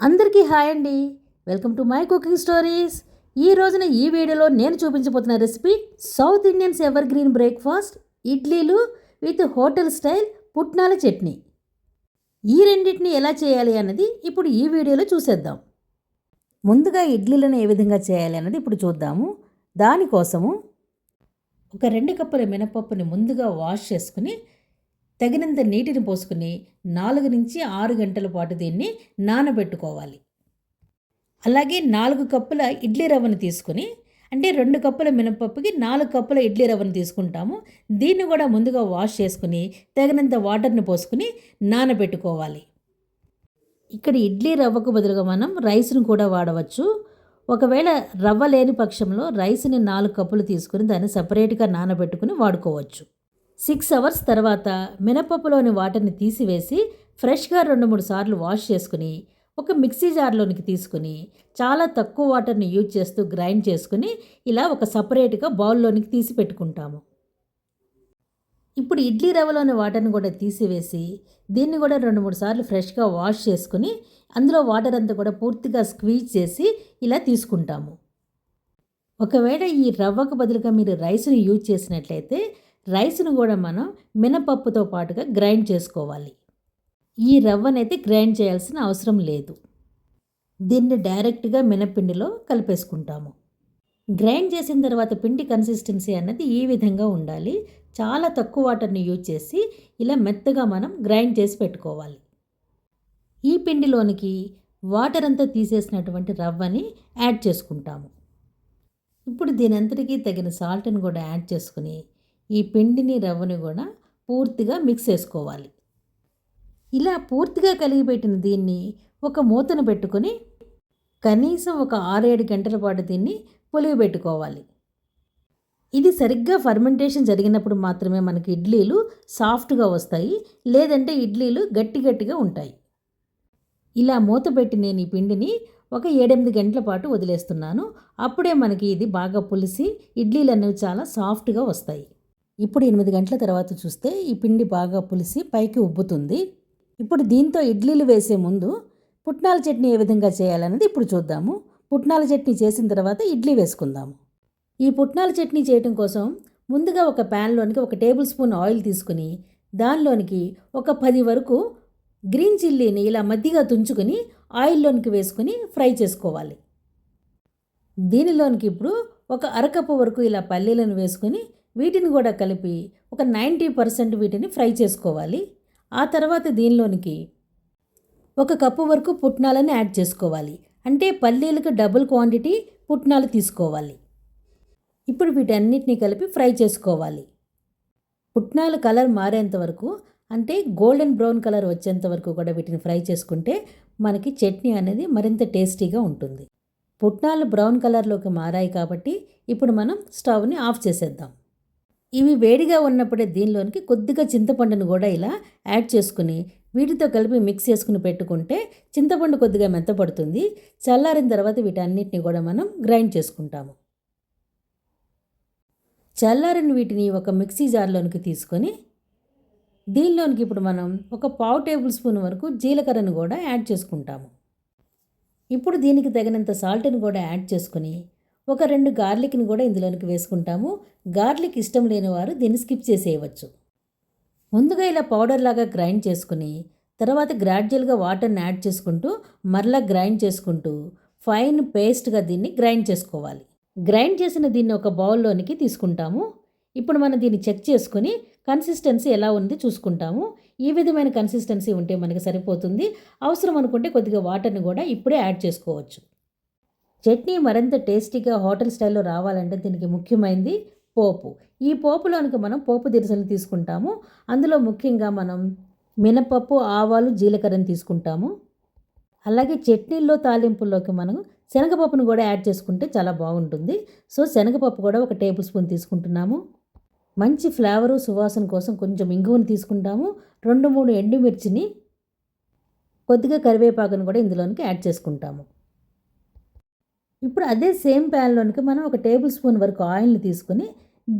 అందరికీ హాయ్ అండి. Welcome to my cooking stories. ఈ రోజున ఈ వీడియోలో నేను చూపించబోతున్న recipe south Indians ever green breakfast ఇడ్లీలు విత్ హోటల్ స్టైల్ పుట్నాల చట్నీ. ఈ రెండింటిని ఎలా చేయాలి అన్నది ఇప్పుడు ఈ వీడియోలో చూసేద్దాం. ముందుగా ఇడ్లీలను ఏ విధంగా చేయాలి అన్నది ఇప్పుడు చూద్దాము. దానికోసము ఒక రెండు కప్పుల మినపప్పుని ముందుగా వాష్ చేసుకుని తగినంత నీటిని పోసుకుని నాలుగు నుంచి ఆరు గంటల పాటు దీన్ని నానబెట్టుకోవాలి. అలాగే నాలుగు కప్పుల ఇడ్లీ రవ్వను తీసుకుని అంటే రెండు కప్పుల మినపప్పుకి నాలుగు కప్పుల ఇడ్లీ రవ్వను తీసుకుంటాము. దీన్ని కూడా ముందుగా వాష్ చేసుకుని తగినంత వాటర్ని పోసుకుని నానబెట్టుకోవాలి. ఇక్కడ ఇడ్లీ రవ్వకు బదులుగా మనం రైస్ను కూడా వాడవచ్చు. ఒకవేళ రవ్వ లేని పక్షంలో రైస్ని నాలుగు కప్పులు తీసుకుని దాన్ని సపరేట్గా నానబెట్టుకుని వాడుకోవచ్చు. సిక్స్ అవర్స్ తర్వాత మినపప్పులోని వాటర్ని తీసివేసి ఫ్రెష్గా రెండు మూడు సార్లు వాష్ చేసుకుని ఒక మిక్సీ జార్లోనికి తీసుకుని చాలా తక్కువ వాటర్ని యూజ్ చేస్తూ గ్రైండ్ చేసుకుని ఇలా ఒక సపరేట్గా బౌల్లోనికి తీసి పెట్టుకుంటాము. ఇప్పుడు ఇడ్లీ రవ్వలోని వాటర్ని కూడా తీసివేసి దీన్ని కూడా రెండు మూడు సార్లు ఫ్రెష్గా వాష్ చేసుకుని అందులో వాటర్ అంతా కూడా పూర్తిగా స్క్వీజ్ చేసి ఇలా తీసుకుంటాము. ఒకవేళ ఈ రవ్వకు బదులుగా మీరు రైస్ని యూజ్ చేసినట్లయితే రైస్ను కూడా మనం మినపప్పుతో పాటుగా గ్రైండ్ చేసుకోవాలి. ఈ రవ్వనైతే గ్రైండ్ చేయాల్సిన అవసరం లేదు. దీన్ని డైరెక్ట్గా మినపిండిలో కలిపేసుకుంటాము. గ్రైండ్ చేసిన తర్వాత పిండి కన్సిస్టెన్సీ అన్నది ఈ విధంగా ఉండాలి. చాలా తక్కువ వాటర్ని యూజ్ చేసి ఇలా మెత్తగా మనం గ్రైండ్ చేసి పెట్టుకోవాలి. ఈ పిండిలోనికి వాటర్ అంతా తీసేసినటువంటి రవ్వని యాడ్ చేసుకుంటాము. ఇప్పుడు దీని అంతటికీ తగిన సాల్ట్ని కూడా యాడ్ చేసుకుని ఈ పిండిని రవ్వని కూడా పూర్తిగా మిక్స్ చేసుకోవాలి. ఇలా పూర్తిగా కలిగిపెట్టిన దీన్ని ఒక మూతను పెట్టుకొని కనీసం ఒక ఆరేడు గంటల పాటు దీన్ని పులియబెట్టుకోవాలి పెట్టుకోవాలి. ఇది సరిగ్గా ఫర్మెంటేషన్ జరిగినప్పుడు మాత్రమే మనకి ఇడ్లీలు సాఫ్ట్గా వస్తాయి లేదంటే ఇడ్లీలు గట్టి గట్టిగా ఉంటాయి. ఇలా మూత పెట్టి నేను ఈ పిండిని ఒక ఏడెనిమిది గంటల పాటు వదిలేస్తున్నాను. అప్పుడే మనకి ఇది బాగా పులిసి ఇడ్లీలు అనేవి చాలా సాఫ్ట్గా వస్తాయి. ఇప్పుడు ఎనిమిది గంటల తర్వాత చూస్తే ఈ పిండి బాగా పులిసి పైకి ఉబ్బుతుంది. ఇప్పుడు దీంతో ఇడ్లీలు వేసే ముందు పుట్నాల చట్నీ ఏ విధంగా చేయాలనేది ఇప్పుడు చూద్దాము. పుట్నాల చట్నీ చేసిన తర్వాత ఇడ్లీ వేసుకుందాము. ఈ పుట్నాల చట్నీ చేయడం కోసం ముందుగా ఒక ప్యాన్లోనికి ఒక టేబుల్ స్పూన్ ఆయిల్ తీసుకుని దానిలోనికి ఒక పది వరకు గ్రీన్ చిల్లీని ఇలా మధ్యగా తుంచుకొని ఆయిల్లోనికి వేసుకొని ఫ్రై చేసుకోవాలి. దీనిలోనికి ఇప్పుడు ఒక అరకప్పు వరకు ఇలా పల్లీలను వేసుకొని వీటిని కూడా కలిపి ఒక నైంటీ పర్సెంట్ వీటిని ఫ్రై చేసుకోవాలి. ఆ తర్వాత దీనిలోనికి ఒక కప్పు వరకు పుట్నాలను యాడ్ చేసుకోవాలి. అంటే పల్లీలకు డబుల్ క్వాంటిటీ పుట్నాలు తీసుకోవాలి. ఇప్పుడు వీటన్నిటిని కలిపి ఫ్రై చేసుకోవాలి. పుట్నాలు కలర్ మారేంత వరకు అంటే గోల్డెన్ బ్రౌన్ కలర్ వచ్చేంత వరకు కూడా వీటిని ఫ్రై చేసుకుంటే మనకి చట్నీ అనేది మరింత టేస్టీగా ఉంటుంది. పుట్నాలు బ్రౌన్ కలర్లోకి మారాయి కాబట్టి ఇప్పుడు మనం స్టవ్ని ఆఫ్ చేసేద్దాం. ఇవి వేడిగా ఉన్నప్పుడే దీనిలోనికి కొద్దిగా చింతపండును కూడా ఇలా యాడ్ చేసుకుని వీటితో కలిపి మిక్స్ చేసుకుని పెట్టుకుంటే చింతపండు కొద్దిగా మెత్తపడుతుంది. చల్లారిన తర్వాత వీటన్నిటిని కూడా మనం గ్రైండ్ చేసుకుంటాము. చల్లారిన వీటిని ఒక మిక్సీ జార్లోనికి తీసుకొని దీనిలోనికి ఇప్పుడు మనం ఒక పావు టేబుల్ స్పూన్ వరకు జీలకర్రను కూడా యాడ్ చేసుకుంటాము. ఇప్పుడు దీనికి తగినంత సాల్ట్ని కూడా యాడ్ చేసుకుని ఒక రెండు గార్లిక్ని కూడా ఇందులోనికి వేసుకుంటాము. గార్లిక్ ఇష్టం లేని వారు దీన్ని స్కిప్ చేసేయవచ్చు. ముందుగా ఇలా పౌడర్ లాగా గ్రైండ్ చేసుకుని తర్వాత గ్రాడ్యువల్గా వాటర్ని యాడ్ చేసుకుంటూ మరలా గ్రైండ్ చేసుకుంటూ ఫైన్ పేస్ట్గా దీన్ని గ్రైండ్ చేసుకోవాలి. గ్రైండ్ చేసిన దీన్ని ఒక బౌల్లోనికి తీసుకుంటాము. ఇప్పుడు మనం దీన్ని చెక్ చేసుకుని కన్సిస్టెన్సీ ఎలా ఉంది చూసుకుంటాము. ఈ విధమైన కన్సిస్టెన్సీ ఉంటే మనకి సరిపోతుంది. అవసరం అనుకుంటే కొద్దిగా వాటర్ని కూడా ఇప్పుడే యాడ్ చేసుకోవచ్చు. చట్నీ మరింత టేస్టీగా హోటల్ స్టైల్లో రావాలంటే దీనికి ముఖ్యమైనది పోపు. ఈ పోపులోనికి మనం పోపు దినుసులు తీసుకుంటాము. అందులో ముఖ్యంగా మనం మినపప్పు ఆవాలు జీలకర్రని తీసుకుంటాము. అలాగే చట్నీల్లో తాలింపుల్లోకి మనం శనగపప్పును కూడా యాడ్ చేసుకుంటే చాలా బాగుంటుంది. సో శనగపప్పు కూడా ఒక టేబుల్ స్పూన్ తీసుకుంటున్నాము. మంచి ఫ్లేవరు సువాసన కోసం కొంచెం ఇంగువను తీసుకుంటాము. రెండు మూడు ఎండుమిర్చిని కొద్దిగా కరివేపాకును కూడా ఇందులోనికి యాడ్ చేసుకుంటాము. ఇప్పుడు అదే సేమ్ ప్యాన్లోనికి మనం ఒక టేబుల్ స్పూన్ వరకు ఆయిల్ని తీసుకొని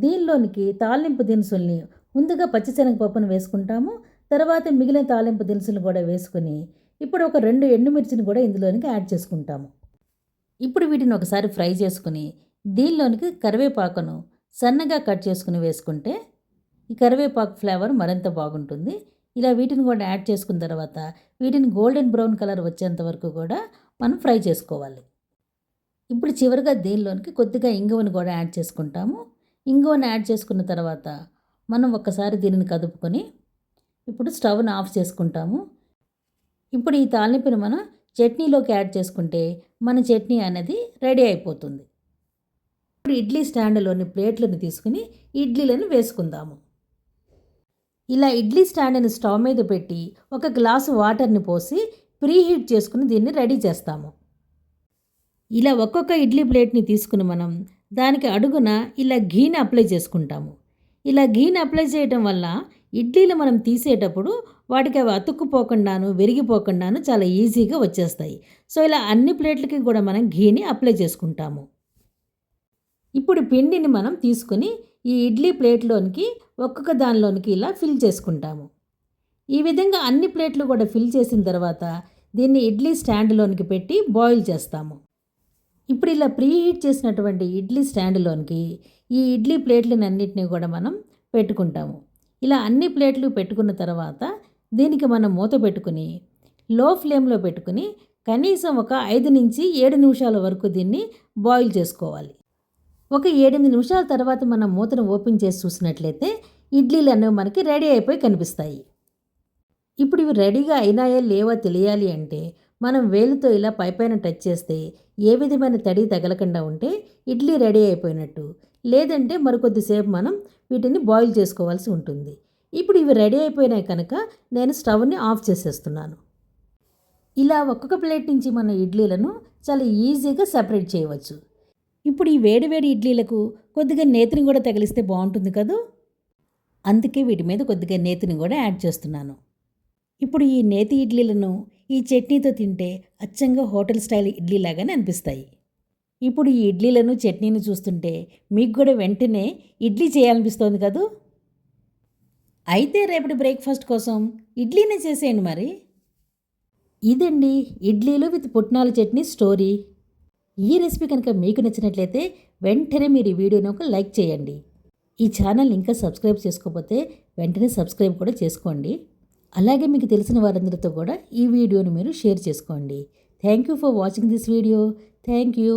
దీనిలోనికి తాలింపు దినుసుల్ని ముందుగా పచ్చిశనగపప్పును వేసుకుంటాము. తర్వాత మిగిలిన తాలింపు దినుసులు కూడా వేసుకుని ఇప్పుడు ఒక రెండు ఎండుమిర్చిని కూడా ఇందులోనికి యాడ్ చేసుకుంటాము. ఇప్పుడు వీటిని ఒకసారి ఫ్రై చేసుకుని దీనిలోనికి కరివేపాకును సన్నగా కట్ చేసుకుని వేసుకుంటే ఈ కరివేపాకు ఫ్లేవర్ మరింత బాగుంటుంది. ఇలా వీటిని కూడా యాడ్ చేసుకున్న తర్వాత వీటిని గోల్డెన్ బ్రౌన్ కలర్ వచ్చేంత వరకు కూడా మనం ఫ్రై చేసుకోవాలి. ఇప్పుడు చివరిగా దేనిలోనికి? కొద్దిగా ఇంగువను కూడా యాడ్ చేసుకుంటాము. ఇంగువను యాడ్ చేసుకున్న తర్వాత మనం ఒక్కసారి దీనిని కదుపుకొని ఇప్పుడు స్టవ్ను ఆఫ్ చేసుకుంటాము. ఇప్పుడు ఈ తాలింపుని మనం చట్నీలోకి యాడ్ చేసుకుంటే మన చట్నీ అనేది రెడీ అయిపోతుంది. ఇప్పుడు ఇడ్లీ స్టాండ్లోని ప్లేట్లను తీసుకుని ఇడ్లీలను వేసుకుందాము. ఇలా ఇడ్లీ స్టాండ్ని స్టవ్ మీద పెట్టి ఒక గ్లాసు వాటర్ని పోసి ప్రీ హీట్ చేసుకుని దీన్ని రెడీ చేస్తాము. ఇలా ఒక్కొక్క ఇడ్లీ ప్లేట్ని తీసుకుని మనం దానికి అడుగున ఇలా ఘీని అప్లై చేసుకుంటాము. ఇలా ఘీని అప్లై చేయటం వల్ల ఇడ్లీలు మనం తీసేటప్పుడు వాటికి అవి అతుక్కుపోకుండాను విరిగిపోకుండాను చాలా ఈజీగా వచ్చేస్తాయి. సో ఇలా అన్ని ప్లేట్లకి కూడా మనం ఘీని అప్లై చేసుకుంటాము. ఇప్పుడు పిండిని మనం తీసుకుని ఈ ఇడ్లీ ప్లేట్లోనికి ఒక్కొక్క దానిలోనికి ఇలా ఫిల్ చేసుకుంటాము. ఈ విధంగా అన్ని ప్లేట్లు కూడా ఫిల్ చేసిన తర్వాత దీన్ని ఇడ్లీ స్టాండ్లోనికి పెట్టి బాయిల్ చేస్తాము. ఇప్పుడు ఇలా ప్రీ హీట్ చేసినటువంటి ఇడ్లీ స్టాండ్లోనికి ఈ ఇడ్లీ ప్లేట్లను అన్నిటినీ కూడా మనం పెట్టుకుంటాము. ఇలా అన్ని ప్లేట్లు పెట్టుకున్న తర్వాత దీనికి మనం మూత పెట్టుకుని లో ఫ్లేమ్లో పెట్టుకుని కనీసం ఒక ఐదు నుంచి ఏడు నిమిషాల వరకు దీన్ని బాయిల్ చేసుకోవాలి. ఒక ఏడెనిమిది నిమిషాల తర్వాత మనం మూతను ఓపెన్ చేసి చూసినట్లయితే ఇడ్లీలు అనేవి మనకి రెడీ అయిపోయి కనిపిస్తాయి. ఇప్పుడు ఇవి రెడీగా అయినాయో లేవో తెలియాలి అంటే మనం వేలుతో ఇలా పైపైన టచ్ చేస్తే ఏ విధమైన తడి తగలకుండా ఉంటే ఇడ్లీ రెడీ అయిపోయినట్టు. లేదంటే మరికొద్దిసేపు మనం వీటిని బాయిల్ చేసుకోవాల్సి ఉంటుంది. ఇప్పుడు ఇవి రెడీ అయిపోయినాయి కనుక నేను స్టవ్ని ఆఫ్ చేసేస్తున్నాను. ఇలా ఒక్కొక్క ప్లేట్ నుంచి మన ఇడ్లీలను చాలా ఈజీగా సపరేట్ చేయవచ్చు. ఇప్పుడు ఈ వేడి వేడి ఇడ్లీలకు కొద్దిగా నేతిని కూడా తగిలిస్తే బాగుంటుంది కదూ? అందుకే వీటి మీద కొద్దిగా నేతిని కూడా యాడ్ చేస్తున్నాను. ఇప్పుడు ఈ నేతి ఇడ్లీలను ఈ చట్నీతో తింటే అచ్చంగా హోటల్ స్టైల్ ఇడ్లీ లాగానే అనిపిస్తాయి. ఇప్పుడు ఈ ఇడ్లీలను చట్నీని చూస్తుంటే మీకు కూడా వెంటనే ఇడ్లీ చేయాలనిపిస్తోంది కదూ? అయితే రేపటి బ్రేక్ఫాస్ట్ కోసం ఇడ్లీనే చేసేయండి మరి. ఇదండి ఇడ్లీలు విత్ పుట్నాల చట్నీ స్టోరీ. ఈ రెసిపీ కనుక మీకు నచ్చినట్లయితే వెంటనే మీరు ఈ వీడియోని ఒక లైక్ చేయండి. ఈ ఛానల్ ఇంకా సబ్స్క్రైబ్ చేసుకోకపోతే వెంటనే సబ్స్క్రైబ్ కూడా చేసుకోండి. అలాగే మీకు తెలిసిన వారందరితో కూడా ఈ వీడియోని మీరు షేర్ చేసుకోండి. Thank you for watching this video thank you